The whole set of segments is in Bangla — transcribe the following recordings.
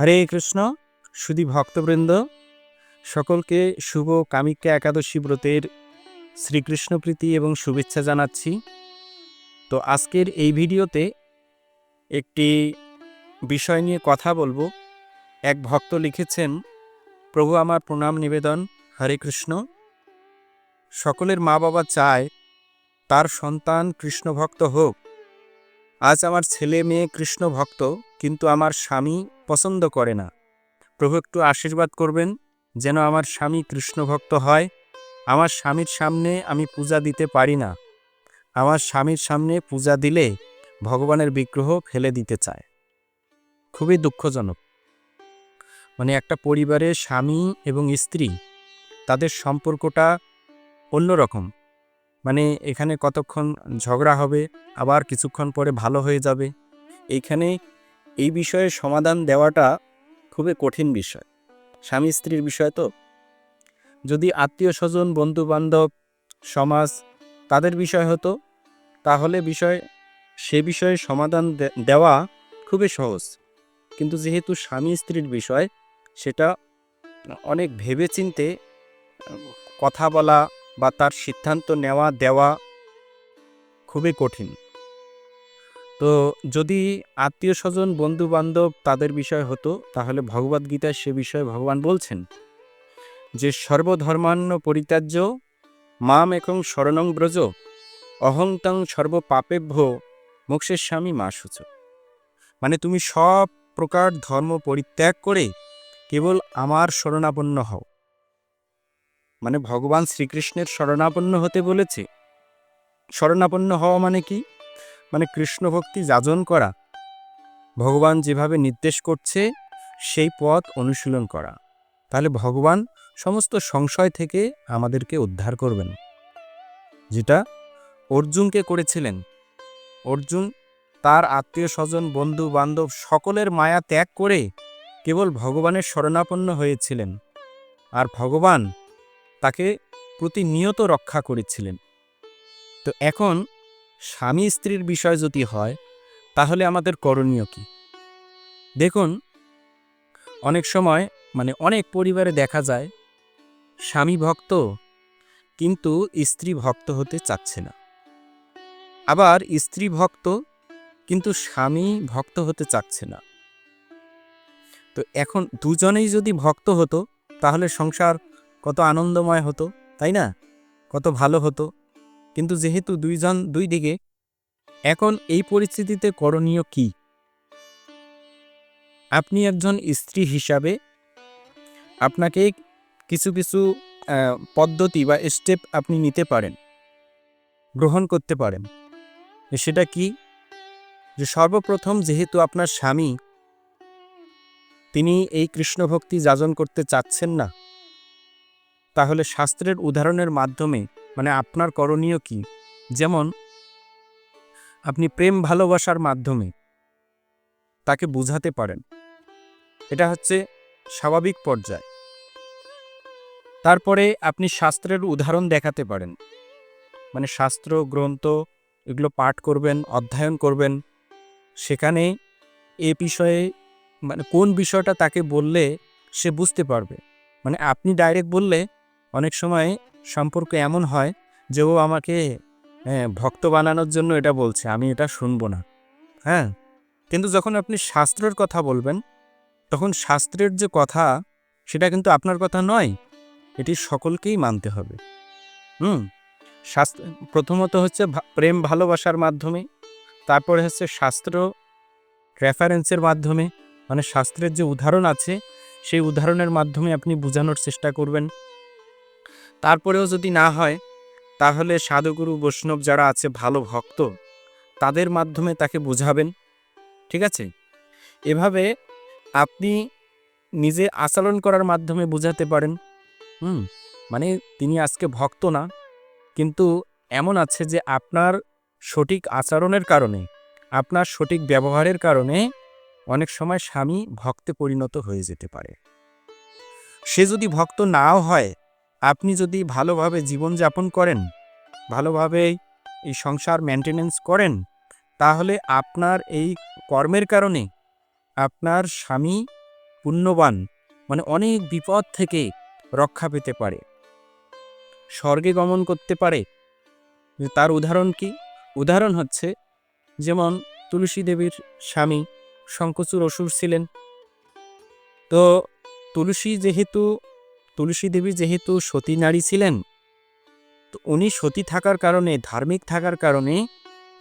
হরে কৃষ্ণ, সুধী ভক্তবৃন্দ, সকলকে শুভ কামিকা একাদশী ব্রতের শ্রীকৃষ্ণ প্রীতি এবং শুভেচ্ছা জানাচ্ছি। তো আজকের এই ভিডিওতে একটি বিষয় নিয়ে কথা বলব। এক ভক্ত লিখেছেন, প্রভু আমার প্রণাম নিবেদন, হরে কৃষ্ণ। সকলের মা বাবা চায় তার সন্তান কৃষ্ণ ভক্ত হোক। আজ আমার ছেলে মেয়ে কৃষ্ণ ভক্ত, কিন্তু আমার স্বামী পছন্দ করে না। প্রভু একটু আশীর্বাদ করবেন, যেন আমার স্বামী কৃষ্ণ ভক্ত হয়। আমার স্বামীর সামনে আমি পূজা দিতে পারি না। আমার স্বামীর সামনে পূজা দিলে ভগবানের বিগ্রহ ফেলে দিতে চায়। খুবই দুঃখজনক। মানে একটা পরিবারে স্বামী এবং স্ত্রী, তাদের সম্পর্কটা অন্যরকম। মানে এখানে কতক্ষণ ঝগড়া হবে, আবার কিছুক্ষণ পরে ভালো হয়ে যাবে। এইখানে এই বিষয়ে সমাধান দেওয়াটা খুবই কঠিন বিষয়। স্বামী স্ত্রীর বিষয় তো। যদি আত্মীয় স্বজন বন্ধু বান্ধব সমাজ তাদের বিষয় হতো, তাহলে বিষয়, সে বিষয়ে সমাধান দেওয়া খুবই সহজ। কিন্তু যেহেতু স্বামী স্ত্রীর বিষয়, সেটা অনেক ভেবেচিন্তে কথা বলা বা তার সিদ্ধান্ত নেওয়া দেওয়া খুবই কঠিন। তো যদি আত্মীয় স্বজন বন্ধু বান্ধব তাদের বিষয় হতো, তাহলে ভগবদ গীতায় সে বিষয়ে ভগবান বলছেন যে সর্বধর্মান্য পরিত্যাজ্য মাম একং শরণং ব্রজ অহংতং সর্ব পাপেভ্য মোক্ষের স্বামী মা সূচ মানে তুমি সব প্রকার ধর্ম পরিত্যাগ করে কেবল আমার শরণাপন্ন হও। মানে ভগবান শ্রীকৃষ্ণের শরণাপন্ন হতে বলেছে। শরণাপন্ন হওয়া মানে কি? মানে কৃষ্ণ ভক্তি যাজন করা। ভগবান যেভাবে নির্দেশ করছে, সেই পথ অনুশীলন করা। তাহলে ভগবান সমস্ত সংশয় থেকে আমাদেরকে উদ্ধার করবেন। যেটা অর্জুনকে করেছিলেন। অর্জুন তার আত্মীয় স্বজন, বন্ধু, বান্ধব সকলের মায়া ত্যাগ করে কেবল ভগবানের শরণাপন্ন হয়েছিলেন। আর ভগবান তাকে প্রতিনিয়ত রক্ষা করেছিলেন। তো এখন স্বামী স্ত্রীর বিষয় যদি হয়, তাহলে আমাদের করণীয় কি? দেখুন, অনেক সময় মানে অনেক পরিবারে দেখা যায়, স্বামী ভক্ত কিন্তু স্ত্রী ভক্ত হতে চাচ্ছে না। আবার স্ত্রী ভক্ত কিন্তু স্বামী ভক্ত হতে চাচ্ছে না। তো এখন দুজনেই যদি ভক্ত হতো, তাহলে সংসার কত আনন্দময় হতো, তাই না? কত ভালো হতো। কিন্তু যেহেতু দুইজন, দুই দিকে, এখন এই পরিস্থিতিতে করণীয় কি? আপনি একজন স্ত্রী হিসাবে আপনাকে কিছু কিছু পদ্ধতি বা স্টেপ আপনি নিতে পারেন, গ্রহণ করতে পারেন। সেটা কি? যে সর্বপ্রথম যেহেতু আপনার স্বামী, তিনি এই কৃষ্ণ ভক্তি যাজন করতে চাচ্ছেন না। তাহলে শাস্ত্রের উদাহরণের মাধ্যমে মানে আপনার করণীয় কি? যেমন, আপনি প্রেম ভালোবাসার মাধ্যমে তাকে বুঝাতে পারেন। এটা হচ্ছে স্বাভাবিক পর্যায়। তারপরে আপনি শাস্ত্রের উদাহরণ দেখাতে পারেন। মানে শাস্ত্র, গ্রন্থ এগুলো পাঠ করবেন, অধ্যয়ন করবেন। সেখানে এ বিষয়ে মানে কোন বিষয়টা তাকে বললে সে বুঝতে পারবে। মানে আপনি ডাইরেক্ট বললে অনেক সময় সম্পর্ক এমন হয় যে ও আমাকে ভক্ত বানানোর জন্য এটা বলছে, আমি এটা শুনব না। হ্যাঁ? কিন্তু যখন আপনি শাস্ত্রের কথা বলবেন, তখন শাস্ত্রের যে কথা, সেটা কিন্তু আপনার কথা নয়, এটি সকলকেই মানতে হবে। হুম? শাস্ত্র, প্রথমত হচ্ছে প্রেম ভালোবাসার মাধ্যমে, তারপরে হচ্ছে শাস্ত্র রেফারেন্সের মাধ্যমে মানে শাস্ত্রের যে উদাহরণ আছে, সেই উদাহরণের মাধ্যমে আপনি বোঝানোর চেষ্টা করবেন। তারপরেও যদি না হয়, তাহলে সাধুগুরু বৈষ্ণব যারা আছে ভালো ভক্ত, তাদের মাধ্যমে তাকে বোঝাবেন, ঠিক আছে? এভাবে আপনি নিজে আচরণ করার মাধ্যমে বোঝাতে পারেন। হুম মানে তিনি আজকে ভক্ত না, কিন্তু এমন আছে যে আপনার সঠিক আচরণের কারণে, আপনার সঠিক ব্যবহারের কারণে অনেক সময় স্বামী ভক্তে পরিণত হয়ে যেতে পারে। সে যদি ভক্ত নাও হয় আপনি যদি ভালোভাবে জীবনযাপন করেন, ভালোভাবে এই সংসার মেনটেনেন্স করেন, তাহলে আপনার এই কর্মের কারণে আপনার স্বামী পুণ্যবান মানে অনেক বিপদ থেকে রক্ষা পেতে পারে। স্বর্গে গমন করতে পারে। তার উদাহরণ কি? উদাহরণ হচ্ছে, যেমন তুলসী দেবীর স্বামী শঙ্কচুর অসুর ছিলেন। তো তুলসী যেহেতু তুলসী দেবী যেহেতু সতী নারী ছিলেন, তো উনি সতী থাকার কারণে, ধার্মিক থাকার কারণে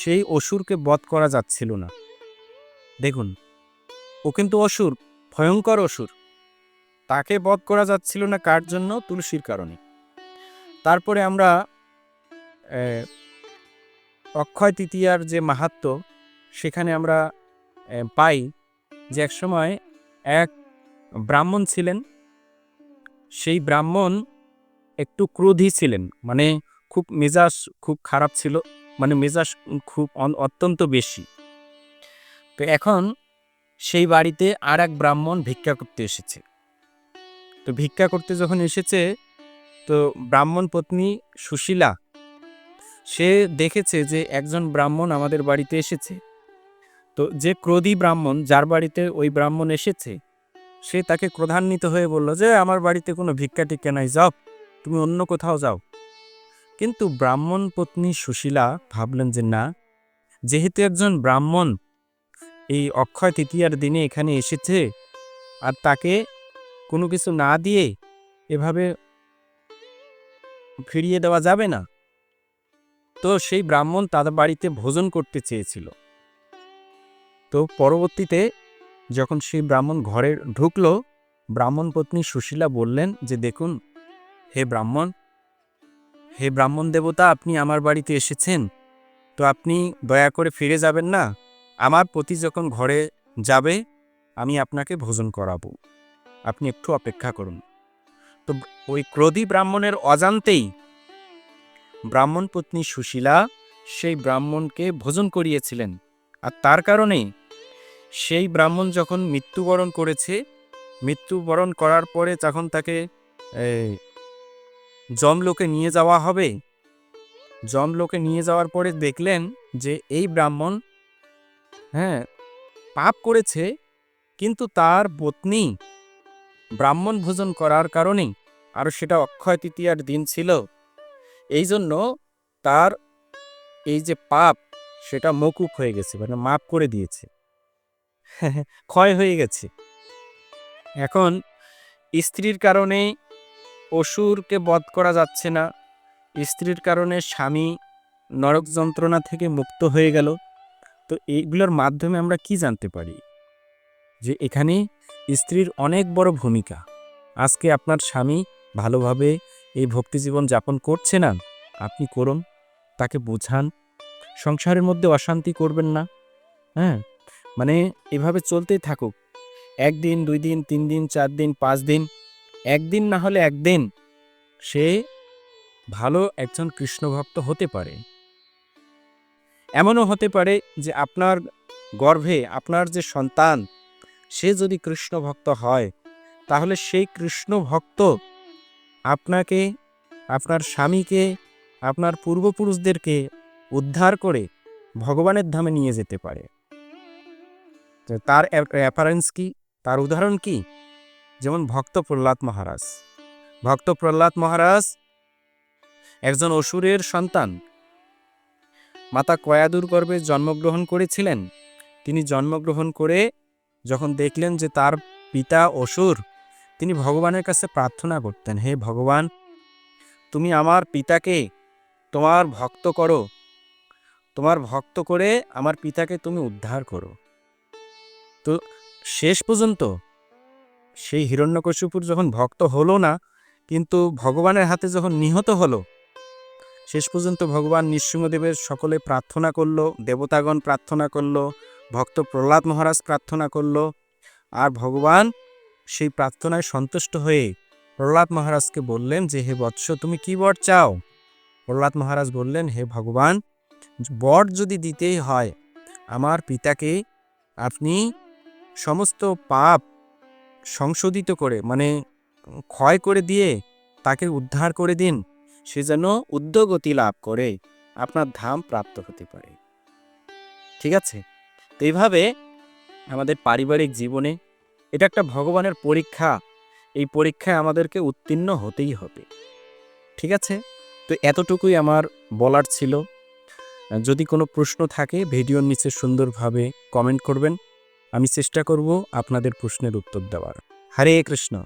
সেই অসুরকে বধ করা যাচ্ছিল না। দেখুন, ও কিন্তু অসুর, ভয়ঙ্কর অসুর। তাকে বধ করা যাচ্ছিল না কার জন্য? তুলসীর কারণে। তারপরে আমরা অক্ষয় তৃতীয়ার যে মাহাত্ম, সেখানে আমরা পাই যে একসময় এক ব্রাহ্মণ ছিলেন সেই ব্রাহ্মণ একটু ক্রোধী ছিলেন। মানে খুব মেজাজ খুব খারাপ ছিল। মানে মেজাজ খুব অত্যন্ত বেশি। তো এখন সেই বাড়িতে আর এক ব্রাহ্মণ ভিক্ষা করতে এসেছে। তো ভিক্ষা করতে যখন এসেছে, তো ব্রাহ্মণ পত্নী সুশীলা, সে দেখেছে যে একজন ব্রাহ্মণ আমাদের বাড়িতে এসেছে। তো যে ক্রোধী ব্রাহ্মণ, যার বাড়িতে ওই ব্রাহ্মণ এসেছে সে তাকে ক্রোধান্বিত হয়ে বলল যে, আমার বাড়িতে কোনো ভিক্ষা টিক্ষা নাই, যাও, তুমি অন্য কোথাও যাও। কিন্তু ব্রাহ্মণ পত্নী সুশীলা ভাবলেন যে, না, যেহেতু একজন ব্রাহ্মণ, এই অক্ষয় তৃতীয়ার দিনে এখানে এসেছে আর তাকে কোনো কিছু না দিয়ে এভাবে ফিরিয়ে দেওয়া যাবে না, তো সেই ব্রাহ্মণ তাদের বাড়িতে ভোজন করতে চেয়েছিল। তো পরবর্তীতে যখন সেই ব্রাহ্মণ ঘরে ঢুকল, ব্রাহ্মণ পত্নী সুশীলা বললেন যে, দেখুন, হে ব্রাহ্মণ হে ব্রাহ্মণ দেবতা, আপনি আমার বাড়িতে এসেছেন। তো আপনি দয়া করে ফিরে যাবেন না? আমার পতি যখন ঘরে যাবে, আমি আপনাকে ভোজন করাবো। আপনি একটু অপেক্ষা করুন। তো ওই ক্রোধী ব্রাহ্মণের অজান্তেই ব্রাহ্মণ পত্নী সুশীলা সেই ব্রাহ্মণকে ভোজন করিয়েছিলেন। আর তার কারণে সেই ব্রাহ্মণ যখন মৃত্যুবরণ করেছে মৃত্যুবরণ করার পরে যখন তাকে এই, যমলোকে নিয়ে যাওয়া হবে যমলোকে নিয়ে যাওয়ার পরে দেখলেন যে এই ব্রাহ্মণ হ্যাঁ পাপ করেছে কিন্তু তার পত্নী ব্রাহ্মণ ভোজন করার কারণে আর সেটা অক্ষয় তৃতীয়ার দিন ছিল। এই জন্য তার এই যে পাপ সেটা মকুব হয়ে গেছে মানে মাপ করে দিয়েছে। ক্ষয় হয়ে গেছে। এখন স্ত্রীর কারণে অসুরকে বধ করা যাচ্ছে না। স্ত্রীর কারণে স্বামী নরক যন্ত্রণা থেকে মুক্ত হয়ে গেল। তো এইগুলোর মাধ্যমে আমরা কি জানতে পারি? যে এখানে স্ত্রীর অনেক বড় ভূমিকা। আজকে আপনার স্বামী ভালোভাবে এই ভক্তি জীবন যাপন করছে না? আপনি করুন, তাকে বোঝান। সংসারের মধ্যে অশান্তি করবেন না। হ্যাঁ? মানে এভাবে চলতেই থাকুক। একদিন দুই দিন তিন দিন চার দিন পাঁচ দিন একদিন না হলে একদিন সে ভালো একজন কৃষ্ণ ভক্ত হতে পারে। এমনও হতে পারে যে আপনার গর্ভে আপনার যে সন্তান, সে যদি কৃষ্ণ ভক্ত হয়, তাহলে সেই কৃষ্ণ ভক্ত আপনাকে, আপনার স্বামীকে, আপনার পূর্বপুরুষদেরকে উদ্ধার করে ভগবানের ধামে নিয়ে যেতে পারে। তার অ্যাপারেন্স কি? তার উদাহরণ কি? যেমন ভক্ত প্রহ্লাদ মহারাজ। ভক্ত প্রহ্লাদ মহারাজ একজন অসুরের সন্তান। মাতা কয়াদুর গর্ভে জন্মগ্রহণ করেছিলেন। তিনি জন্মগ্রহণ করে যখন দেখলেন যে তার পিতা অসুর, তিনি ভগবানের কাছে প্রার্থনা করতেন, হে ভগবান, তুমি আমার পিতাকে তোমার ভক্ত করো। তোমার ভক্ত করে আমার পিতাকে তুমি উদ্ধার করো। তো শেষ পর্যন্ত সেই হিরণ্যকশিপুর যখন ভক্ত হলো না, কিন্তু ভগবানের হাতে যখন নিহত হলো, শেষ পর্যন্ত ভগবান নৃসিংহদেবের সকলে প্রার্থনা করল, দেবতাগণ প্রার্থনা করল, ভক্ত প্রহ্লাদ মহারাজ প্রার্থনা করল, আর ভগবান সেই প্রার্থনায় সন্তুষ্ট হয়ে প্রহ্লাদ মহারাজকে বললেন যে, হে বৎস, তুমি কি বর চাও? প্রহ্লাদ মহারাজ বললেন, হে ভগবান, বর যদি দিতেই হয়, আমার পিতাকে আপনি সমস্ত পাপ সংশোধিত করে মানে ক্ষয় করে দিয়ে তাকে উদ্ধার করে দিন, সে যেন উদ্যোগতি লাভ করে, আপনার ধাম প্রাপ্ত হতে পারে। ঠিক আছে? তো এইভাবে আমাদের পারিবারিক জীবনে এটা একটা ভগবানের পরীক্ষা। এই পরীক্ষায় আমাদেরকে উত্তীর্ণ হতেই হবে। ঠিক আছে? তো এতটুকুই আমার বলার ছিল। যদি কোনো প্রশ্ন থাকে, ভিডিওর নিচে সুন্দরভাবে কমেন্ট করবেন। আমি চেষ্টা করব আপনাদের প্রশ্নের উত্তর দেওয়ার। হরে কৃষ্ণ।